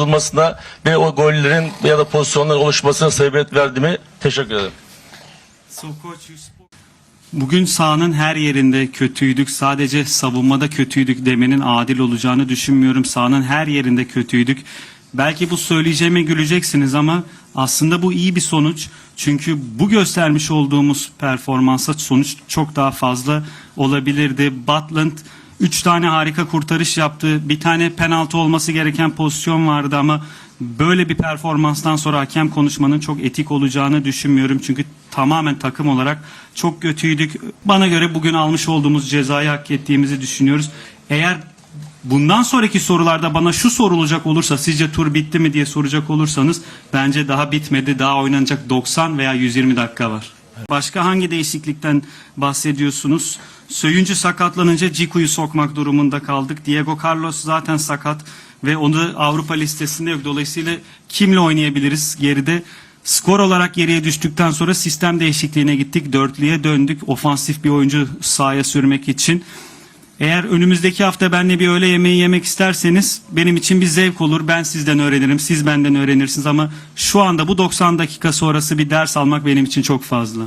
olmasına ve o gollerin ya da pozisyonların oluşmasına sebebiyet verdiğimi teşekkür ederim. Bugün sahanın her yerinde kötüydük. Sadece savunmada kötüydük demenin adil olacağını düşünmüyorum. Sahanın her yerinde kötüydük. Belki bu söyleyeceğime güleceksiniz ama aslında bu iyi bir sonuç. Çünkü bu göstermiş olduğumuz performansa sonuç çok daha fazla olabilirdi. Butland 3 tane harika kurtarış yaptı. Bir tane penaltı olması gereken pozisyon vardı ama böyle bir performanstan sonra hakem konuşmanın çok etik olacağını düşünmüyorum. Çünkü tamamen takım olarak çok kötüydük. Bana göre bugün almış olduğumuz cezayı hak ettiğimizi düşünüyoruz. Eğer bundan sonraki sorularda bana şu sorulacak olursa sizce tur bitti mi diye soracak olursanız bence daha bitmedi. Daha oynanacak 90 veya 120 dakika var. Başka hangi değişiklikten bahsediyorsunuz? Söyüncü sakatlanınca Ciku'yu sokmak durumunda kaldık. Diego Carlos zaten sakat ve onu Avrupa listesinde yok. Dolayısıyla kimle oynayabiliriz geride? Skor olarak geriye düştükten sonra sistem değişikliğine gittik. Dörtlüye döndük. Ofansif bir oyuncu sahaya sürmek için. Eğer önümüzdeki hafta benle bir öğle yemeği yemek isterseniz benim için bir zevk olur. Ben sizden öğrenirim, siz benden öğrenirsiniz ama şu anda bu 90 dakika sonrası bir ders almak benim için çok fazla.